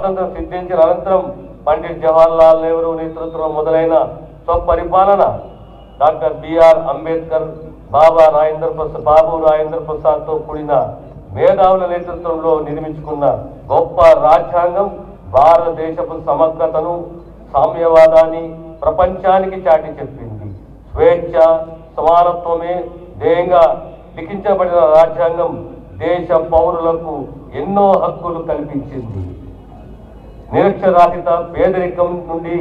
స్వాతంత్రం సిద్ధించిన అనంతరం పండిట్ జవహర్లాల్ నెహ్రూ నేతృత్వం మొదలైన స్వపరిపాలన doctor B R Ambedkar Baba Rajendra Prasad Babu Rajendra ప్రసాద్తో కూడిన మేధావుల నేతృత్వంలో నిర్మించుకున్న గొప్ప రాజ్యాంగం భారతదేశపు సమగ్రతను సామ్యవాదాన్ని ప్రపంచానికి చాటి చెప్పింది. స్వేచ్ఛ సమానత్వమే ధ్యేయంగా లిఖించబడిన రాజ్యాంగం దేశ పౌరులకు ఎన్నో హక్కులు కల్పించింది. నిరక్షరాస్యత పేదరికం నుండి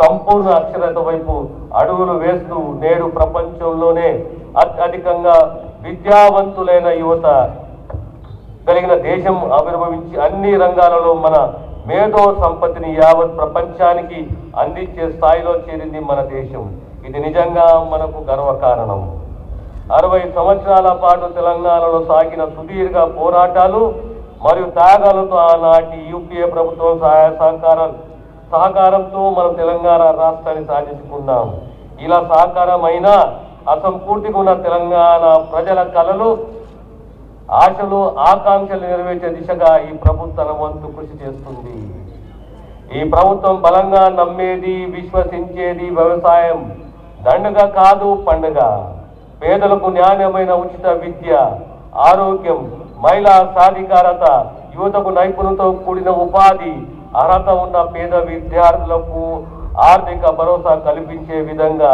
సంపూర్ణ అక్షరత వైపు అడుగులు వేస్తూ నేడు ప్రపంచంలోనే అత్యధికంగా విద్యావంతులైన యువత కలిగిన దేశం ఆవిర్భవించి అన్ని రంగాలలో మన మేధో సంపత్తిని యావత్ ప్రపంచానికి అందించే స్థాయిలో చేరింది మన దేశం. ఇది నిజంగా మనకు గర్వకారణం. అరవై సంవత్సరాల పాటు తెలంగాణలో సాగిన సుదీర్ఘ పోరాటాలు మరియు త్యాగాలతో ఆనాటి యూపీఏ ప్రభుత్వం సహాయ సహకారం సహకారంతో మనం తెలంగాణ రాష్ట్రాన్ని సాధించుకున్నాం. ఇలా సహకారం అయినా అసంపూర్తిగా ఉన్న తెలంగాణ ప్రజల కళలు ఆశలు ఆకాంక్షలు నెరవేర్చే దిశగా ఈ ప్రభుత్వం వంతు కృషి చేస్తుంది. ఈ ప్రభుత్వం బలంగా నమ్మేది విశ్వసించేది వ్యవసాయం. దండగ కాదు పండుగ. పేదలకు న్యాయమైన ఉచిత విద్య ఆరోగ్యం మహిళా సాధికారత యువతకు నైపుణ్యంతో కూడిన ఉపాధి అర్హత ఉన్న పేద విద్యార్థులకు ఆర్థిక భరోసా కల్పించే విధంగా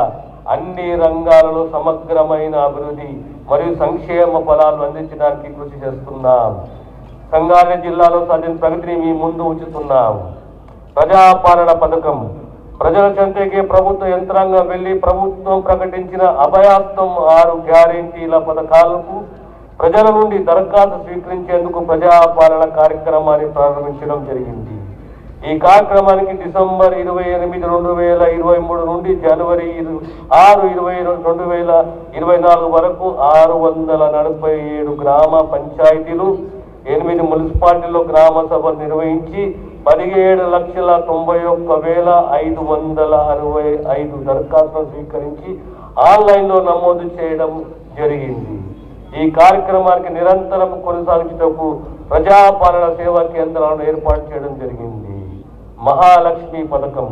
అన్ని రంగాలలో సమగ్రమైన అభివృద్ధి మరియు సంక్షేమ ఫలాలు అందించడానికి కృషి చేస్తున్నాం. సంగారెడ్డి జిల్లాలో సాధించిన ప్రగతిని మీ ముందు ఉంచుతున్నాం. ప్రజాపాలన పథకం. ప్రజల చెంతకే ప్రభుత్వ యంత్రాంగం వెళ్ళి ప్రభుత్వం ప్రకటించిన అభయాస్తం ఆరు గ్యారెంటీల పథకాలకు ప్రజల నుండి దరఖాస్తు స్వీకరించేందుకు ప్రజాపాలన కార్యక్రమాన్ని ప్రారంభించడం జరిగింది. ఈ కార్యక్రమానికి డిసెంబర్ ఇరవై ఎనిమిది రెండు వేల ఇరవై మూడు నుండి జనవరి ఇరు- ఆరు ఇరవై రెండు వేల ఇరవై నాలుగు వరకు ఆరు వందల నలభై ఏడు గ్రామ పంచాయతీలు ఎనిమిది మున్సిపాలిటీలో గ్రామ సభలు నిర్వహించి పదిహేడు లక్షల తొంభై ఒక్క వేల ఐదు వందల అరవై ఐదు దరఖాస్తులు స్వీకరించి ఆన్లైన్లో నమోదు చేయడం జరిగింది. ఈ కార్యక్రమానికి నిరంతరం కొనసాగించటకు ప్రజాపాలన సేవా కేంద్రాలను ఏర్పాటు చేయడం జరిగింది. మహాలక్ష్మి పథకం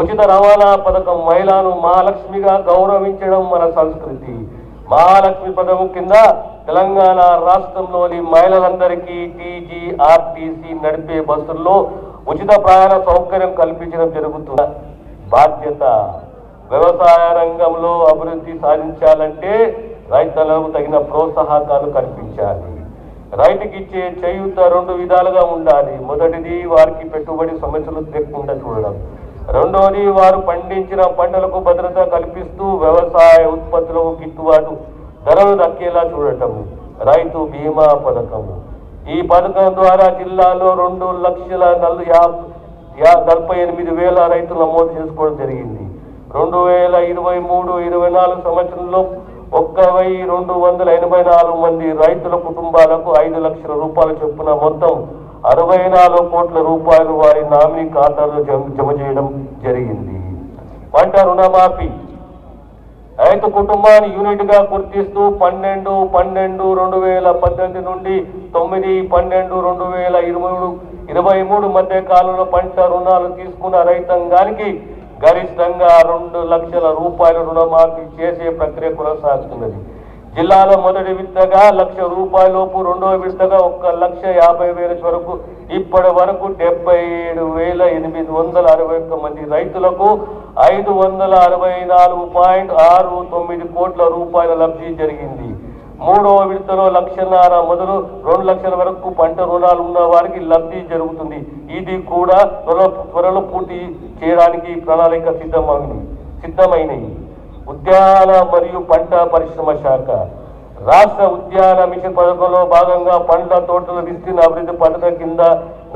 ఉచిత రవాణా పథకం మహిళను మహాలక్ష్మిగా గౌరవించడం మన సంస్కృతి. మహాలక్ష్మి పథకం కింద తెలంగాణ రాష్ట్రంలోని మహిళలందరికీ టీజీఆర్టీసీ నడిపే బస్సుల్లో ఉచిత ప్రయాణ సౌకర్యం కల్పించడం జరుగుతుంది బాధ్యత. వ్యవసాయ రంగంలో అభివృద్ధి సాధించాలంటే రైతులకు తగిన ప్రోత్సాహకాలు కల్పించాలి. రైతుకి ఇచ్చే చేయూత రెండు విధాలుగా ఉండాలి. మొదటిది వారికి పెట్టుబడి సమస్యలు తెక్కుండా చూడడం. రెండవది వారు పండించిన పంటలకు భద్రత కల్పిస్తూ వ్యవసాయ ఉత్పత్తులకు గిట్టుబాటు ధరలు దక్కేలా చూడటం. రైతు బీమా పథకము ఈ పథకం ద్వారా జిల్లాలో రెండు లక్షల యా- నలభై ఎనిమిది వేల రైతులు నమోదు చేసుకోవడం జరిగింది. రెండు వేల ఇరవై మూడు ఇరవై నాలుగు సంవత్సరంలో ఒక్క వెయ్యి రెండు వందల ఎనభై నాలుగు మంది రైతుల కుటుంబాలకు ఐదు లక్షల రూపాయల చొప్పున మొత్తం అరవై నాలుగు కోట్ల రూపాయలు వారి నామినీ ఖాతాలో జమ జమ చేయడం జరిగింది. పంట రుణమాఫీ. రైతు కుటుంబాన్ని యూనిట్గా గుర్తిస్తూ పన్నెండు పన్నెండు రెండు వేల పద్దెనిమిది నుండి తొమ్మిది పన్నెండు రెండు వేల ఇరవై మూడు ఇరవై మూడు మధ్య కాలంలో పంట రుణాలు తీసుకున్న రైతాంగానికి గరిష్టంగా రెండు లక్షల రూపాయల రుణమాఫీ చేసే ప్రక్రియ కొనసాగుతున్నది. జిల్లాలో మొదటి విడతగా లక్ష రూపాయలలోపు రెండవ విడతగా ఒక్క లక్ష యాభై వేల వరకు ఇప్పటి వరకు డెబ్బై ఏడు వేల ఎనిమిది వందల అరవై ఒక్క మంది రైతులకు ఐదు వందల అరవై నాలుగు పాయింట్ ఆరు తొమ్మిది కోట్ల రూపాయల లబ్ధి జరిగింది. మూడవ విడతలో లక్షన్నర మొదలు రెండు లక్షల వరకు పంట రుణాలు ఉన్న వారికి లబ్ధి జరుగుతుంది. ఇది కూడా త్వరలో త్వరలో పూర్తి చేయడానికి ప్రణాళిక సిద్ధమైంది సిద్ధమైనవి ఉద్యాన మరియు పంట పరిశ్రమ శాఖ. రాష్ట్ర ఉద్యాన మిషన్ పథకంలో భాగంగా పండ్ల తోటల విస్తీర్ణ అభివృద్ధి పథకం కింద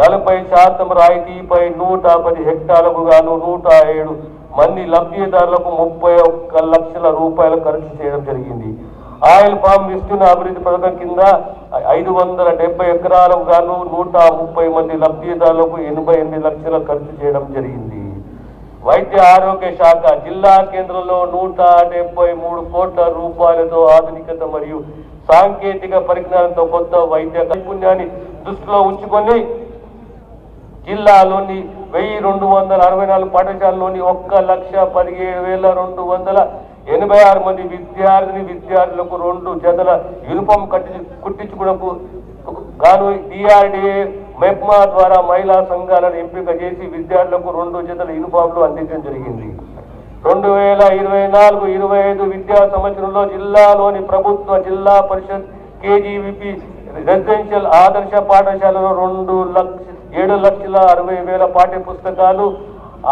నలభై శాతం రాయితీపై నూట పది హెక్టార్లకు గాను నూట ఏడు మంది లబ్ధిదారులకు ముప్పై ఒక్క లక్షల రూపాయలు ఖర్చు చేయడం జరిగింది. ఆయిల్ ఫామ్ విస్తీర్ణ అభివృద్ధి పథకం కింద ఐదు వందల డెబ్బై ఎకరాలకు గాను నూట ముప్పై మంది లబ్ధిదారులకు ఎనభై ఎనిమిది లక్షల ఖర్చు చేయడం జరిగింది. వైద్య ఆరోగ్య శాఖ జిల్లా కేంద్రంలో నూట డెబ్బై మూడు కోట్ల రూపాయలతో ఆధునికత మరియు సాంకేతిక పరిజ్ఞానంతో కొత్త వైద్య నైపుణ్యాన్ని దృష్టిలో ఉంచుకొని జిల్లాలోని వెయ్యి రెండు వందల అరవై నాలుగు పాఠశాలలోని ఒక్క లక్ష పదిహేడు వేల రెండు వందల ఎనభై ఆరు మంది విద్యార్థిని విద్యార్థులకు రెండు జతల యూనిఫామ్ కట్టి కుట్టించుకునకు గాను డిఆర్డిఏ మెప్మా ద్వారా మహిళా సంఘాలను ఎంపిక చేసి విద్యార్థులకు రెండు జతల యూనిఫామ్లు అందించడం జరిగింది. రెండు వేల ఇరవై నాలుగు ఇరవై ఐదు విద్యా సంవత్సరంలో జిల్లాలోని ప్రభుత్వ జిల్లా పరిషత్ కేజీవిపి రెసిడెన్షియల్ ఆదర్శ పాఠశాలలో రెండు లక్ష ఏడు లక్షల అరవై వేల పాఠ్య పుస్తకాలు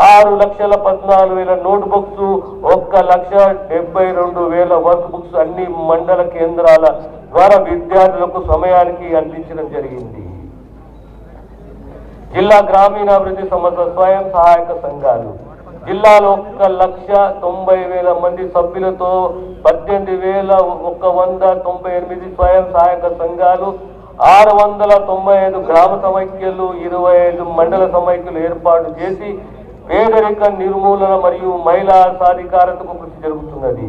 ఆరు లక్షల పద్నాలుగు వేల నోట్ బుక్స్ ఒక్క లక్ష డెబ్బై రెండు వేల వర్క్ బుక్స్ అన్ని మండల కేంద్రాల ద్వారా విద్యార్థులకు సమయానికి అందించడం జరిగింది. జిల్లా గ్రామీణాభివృద్ధి సంస్థ స్వయం సహాయక సంఘాలు. జిల్లాలో ఒక్క లక్ష తొంభై వేల మంది సభ్యులతో పద్దెనిమిది వేల ఒక వంద తొంభై ఎనిమిది స్వయం సహాయక సంఘాలు ఆరు వందల తొంభై ఐదు గ్రామ సమైక్యలు ఇరవై ఐదు మండల సమైక్యలు ఏర్పాటు చేసి పేదరిక నిర్మూలన మరియు మహిళా సాధికారతకు కృషి జరుగుతున్నది.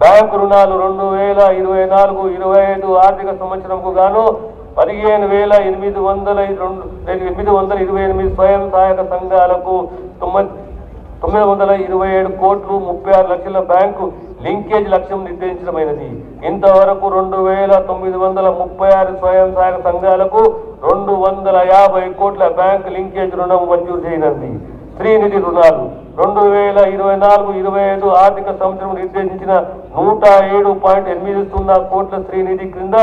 బ్యాంకు రుణాలు రెండు వేల ఇరవై నాలుగు ఇరవై ఐదు ఆర్థిక సంవత్సరంకు గాను పదిహేను వేల ఎనిమిది వందల రెండు ఎనిమిది వందల ఇరవై ఎనిమిది స్వయం సహాయక సంఘాలకు తొమ్మిది తొమ్మిది వందల ఇరవై ఏడు కోట్లు ముప్పై ఆరు లక్షల బ్యాంకు లింకేజ్ లక్ష్యం నిర్దేశించడమైనది. ఇంతవరకు రెండు వేల తొమ్మిది వందల ముప్పై ఆరు స్వయం సహాయక సంఘాలకు రెండు వందల యాభై కోట్ల బ్యాంకు లింకేజ్ రుణం మంజూరు చేయనుంది. శ్రీనిధి రుణాలు రెండు వేల ఇరవై నాలుగు ఇరవై ఐదు ఆర్థిక సంవత్సరం నిర్దేశించిన నూట ఏడు పాయింట్ ఎనిమిది సున్నా కోట్ల శ్రీనిధి క్రింద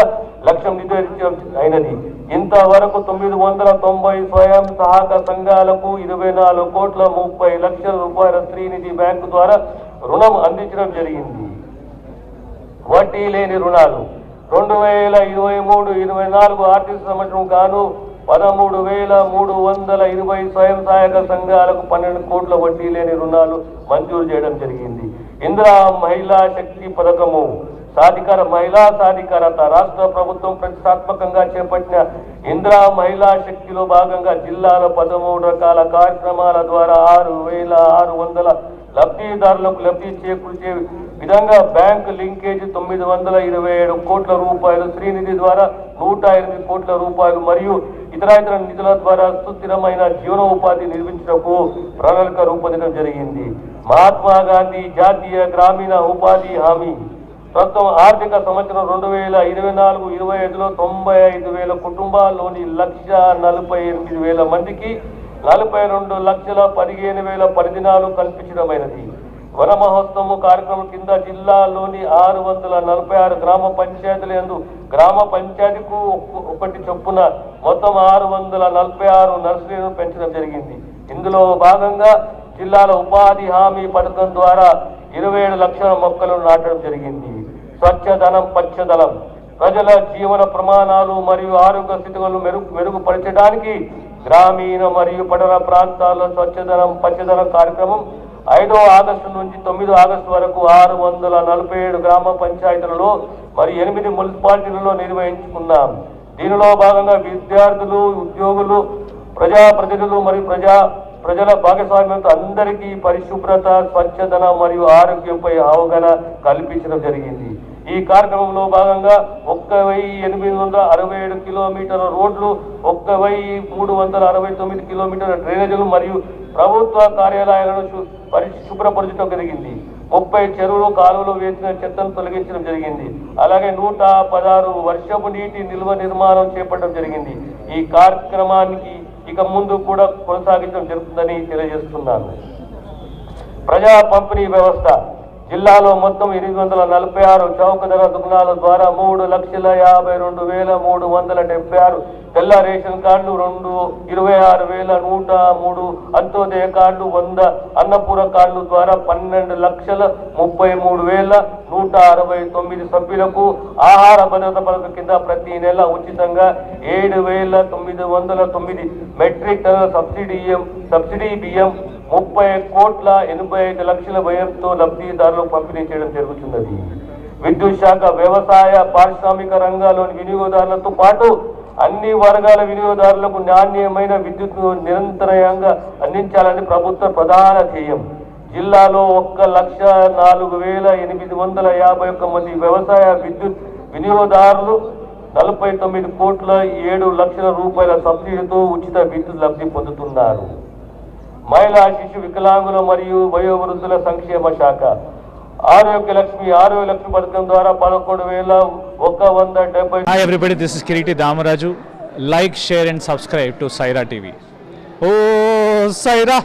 లక్ష్యం నిర్దేశించడం అయినది. ఇంతవరకు తొమ్మిది వందల తొంభై స్వయం సహాయక సంఘాలకు ఇరవై నాలుగు కోట్ల ముప్పై లక్షల రూపాయల శ్రీనిధి బ్యాంకు ద్వారా రుణం అందించడం జరిగింది. వడ్డీ లేని రుణాలు. రెండు వేల ఇరవై మూడు ఇరవై నాలుగు ఆర్థిక సంవత్సరం గాను పదమూడు వేల మూడు వందల ఇరవై స్వయం సహాయక సంఘాలకు పన్నెండు కోట్ల వడ్డీ లేని రుణాలు మంజూరు చేయడం జరిగింది. ఇందిరా మహిళా శక్తి పథకము సాధికార మహిళా సాధికారత రాష్ట్ర ప్రభుత్వం ప్రతిష్టాత్మకంగా చేపట్టిన ఇందిరా మహిళా శక్తిలో భాగంగా జిల్లాలో పదమూడు రకాల కార్యక్రమాల ద్వారా ఆరు వేల ఆరు వందల లబ్ధిదారులకు లబ్ధి చేకూర్చే విధంగా బ్యాంకు లింకేజ్ తొమ్మిది వందల ఇరవై ఏడు కోట్ల రూపాయలు శ్రీనిధి ద్వారా నూట ఎనిమిది కోట్ల రూపాయలు మరియు ఇతర నిధుల ద్వారా సుస్థిరమైన జీవనోపాధి నిర్మించటకు ప్రణాళిక రూపొందడం జరిగింది. మహాత్మా గాంధీ జాతీయ గ్రామీణ ఉపాధి హామీ. ప్రస్తుతం ఆర్థిక సంవత్సరం రెండు వేల ఇరవై నాలుగు ఇరవై ఐదులో తొంభై ఐదు వేల కుటుంబాల్లోని లక్ష నలభై ఎనిమిది వేల మందికి నలభై రెండు లక్షల పదిహేను వేల పరిదినాలు కల్పించడమైనది. వన మహోత్సవం కార్యక్రమం కింద జిల్లాలోని ఆరు వందల నలభై ఆరు గ్రామ పంచాయతీల యందు గ్రామ పంచాయతీకు ఒకటి చొప్పున మొత్తం ఆరు వందల నలభై ఆరు నర్సరీలను పెంచడం జరిగింది. ఇందులో భాగంగా జిల్లాల ఉపాధి హామీ పథకం ద్వారా ఇరవై ఏడు లక్షల మొక్కలను నాటడం జరిగింది. స్వచ్ఛధనం పచ్చదనం ప్రజల జీవన ప్రమాణాలు మరియు ఆరోగ్య స్థితిగతులు మెరుగు మెరుగుపరచడానికి గ్రామీణ మరియు పట్టణ ప్రాంతాల్లో స్వచ్ఛధనం పచ్చదనం కార్యక్రమం ఐదో ఆగస్టు నుంచి తొమ్మిదో ఆగస్టు వరకు ఆరు వందల నలభై ఏడు గ్రామ పంచాయతీలలో మరి ఎనిమిది మున్సిపాలిటీలలో నిర్వహించుకున్నాం. దీనిలో భాగంగా విద్యార్థులు ఉద్యోగులు ప్రజాప్రతినిధులు మరియు ప్రజా ప్రజల భాగస్వామ్యంతో అందరికీ పరిశుభ్రత స్వచ్ఛతన మరియు ఆరోగ్యంపై అవగాహన కల్పించడం జరిగింది. ఈ కార్యక్రమంలో భాగంగా ఒక్క వెయ్యి ఎనిమిది వందల అరవై ఏడు కిలోమీటర్ల రోడ్లు ఒక్క వెయ్యి మూడు వందల అరవై తొమ్మిది కిలోమీటర్ల డ్రైనేజీలు మరియు ప్రభుత్వ కార్యాలయాలను శుభ్రపరచడం జరిగింది. ముప్పై చెరువులు కాలువలు వేసిన చెత్తను తొలగించడం జరిగింది. అలాగే నూట పదహారు వర్షపు నీటి నిల్వ నిర్మాణం చేపట్టడం జరిగింది. ఈ కార్యక్రమానికి ఇక ముందు కూడా కొనసాగించడం జరుగుతుందని తెలియజేస్తున్నాను. ప్రజా పంపిణీ వ్యవస్థ జిల్లాలో మొత్తం ఎనిమిది వందల నలభై ఆరు చౌక ధర దుకాణాల ద్వారా మూడు లక్షల యాభై రెండు వేల మూడు వందల డెబ్బై ఆరు తెల్ల రేషన్ కార్డులు రెండు ఇరవై ఆరు వేల నూట మూడు అంత్యోదయ కార్డులు వంద అన్నపూర కార్డుల ద్వారా పన్నెండు లక్షల ముప్పై మూడు వేల నూట అరవై తొమ్మిది సభ్యులకు ఆహార భద్రత పథకం కింద ప్రతి నెల ఉచితంగా ఏడు వేల తొమ్మిది వందల తొమ్మిది మెట్రిక్ టన్నుల సబ్సిడీ సబ్సిడీ బియ్యం ముప్పై కోట్ల ఎనభై ఐదు లక్షల వ్యయంతో లబ్ధిదారులకు పంపిణీ చేయడం జరుగుతున్నది. విద్యుత్ శాఖ వ్యవసాయ పారిశ్రామిక రంగాల్లోని వినియోగదారులతో పాటు అన్ని వర్గాల వినియోగదారులకు నాణ్యమైన విద్యుత్ను నిరంతరంగా అందించాలని ప్రభుత్వ ప్రధాన ధ్యేయం. జిల్లాలో ఒక్క లక్ష నాలుగు వేల ఎనిమిది వందల యాభై ఒక్క మంది వ్యవసాయ విద్యుత్ వినియోగదారులు నలభై తొమ్మిది కోట్ల ఏడు లక్షల రూపాయల సబ్సిడీతో ఉచిత విద్యుత్ లబ్ధి పొందుతున్నారు. మహిళా శిశు వికలాంగుల మరియు వయోవృద్ధుల సంక్షేమ శాఖ. ఆరోగ్య లక్ష్మి ఆరోగ్య లక్ష్మి పథకం ద్వారా పదకొండు వేల ఒక వంద డెబ్బై this is Kireeti Damaraju like share and subscribe to Saira TV oh Sye Raa